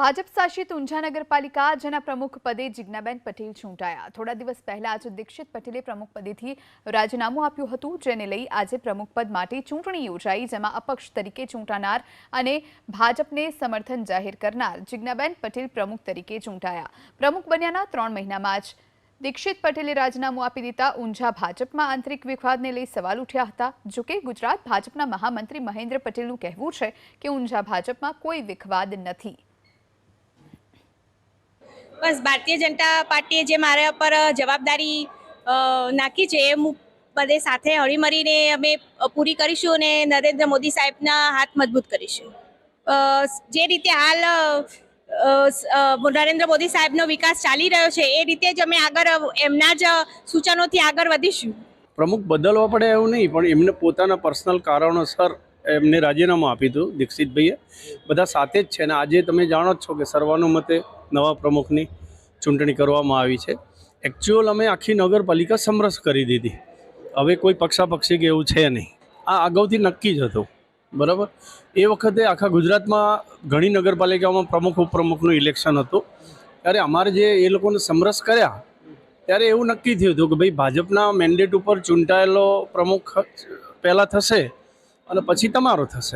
ભાજપ શાસિત ઊંઝા નગરપાલિકા જેના પ્રમુખ પદે જિજ્ઞાબેન પટેલ ચૂંટાયા. થોડા દિવસ પહેલા આજે દીક્ષિત પટેલે પ્રમુખ પદેથી રાજીનામું આપ્યું હતું, જેને લઈ આજે પ્રમુખ પદ માટે ચૂંટણી યોજાઈ, જેમાં અપક્ષ તરીકે ચૂંટાનાર અને ભાજપને સમર્થન જાહેર કરનાર જિજ્ઞાબેન પટેલ પ્રમુખ તરીકે ચૂંટાયા. પ્રમુખ બન્યાના ત્રણ મહિનામાં જ દીક્ષિત પટેલે રાજીનામું આપી દીધા. ઊંઝા ભાજપમાં આંતરિક વિવાદને લઈ સવાલ ઉઠ્યા હતા. જોકે ગુજરાત ભાજપના મહામંત્રી મહેન્દ્ર પટેલનું કહેવું છે કે ઊંઝા ભાજપમાં કોઈ વિખવાદ નથી. બસ, ભારતીય જનતા પાર્ટીએ જે મારા પર જવાબદારી નાખી છે, એ હું બધે સાથે હળીમળીને અમે પૂરી કરીશું અને નરેન્દ્ર મોદી સાહેબના હાથ મજબૂત કરીશું. જે રીતે હાલ નરેન્દ્ર મોદી સાહેબનો વિકાસ ચાલી રહ્યો છે, એ રીતે જ અમે આગળ એમના જ સૂચનોથી આગળ વધીશું. પ્રમુખ બદલવા પડે એવું નહીં, પણ એમને પોતાના પર્સનલ કારણોસર એમને રાજીનામું આપી હતું દીક્ષિતભાઈએ. બધા સાથે જ છે અને આજે તમે જાણો જ છો કે સર્વાનુમતે નવા પ્રમુખની ચૂંટણી કરવામાં આવી છે. એકચ્યુઅલ અમે આખી નગરપાલિકા સમરસ કરી દીધી. હવે કોઈ પક્ષાપક્ષી કે એવું છે નહીં. આ અગાઉથી નક્કી જ હતું. બરાબર? એ વખતે આખા ગુજરાતમાં ઘણી નગરપાલિકાઓમાં પ્રમુખ, ઉપપ્રમુખનું ઇલેક્શન હતું. ત્યારે અમારે જે એ લોકોને સમરસ કર્યા, ત્યારે એવું નક્કી થયું હતું કે ભાઈ ભાજપના મેન્ડેટ ઉપર ચૂંટાયેલો પ્રમુખ પહેલાં થશે અને પછી તમારો થશે.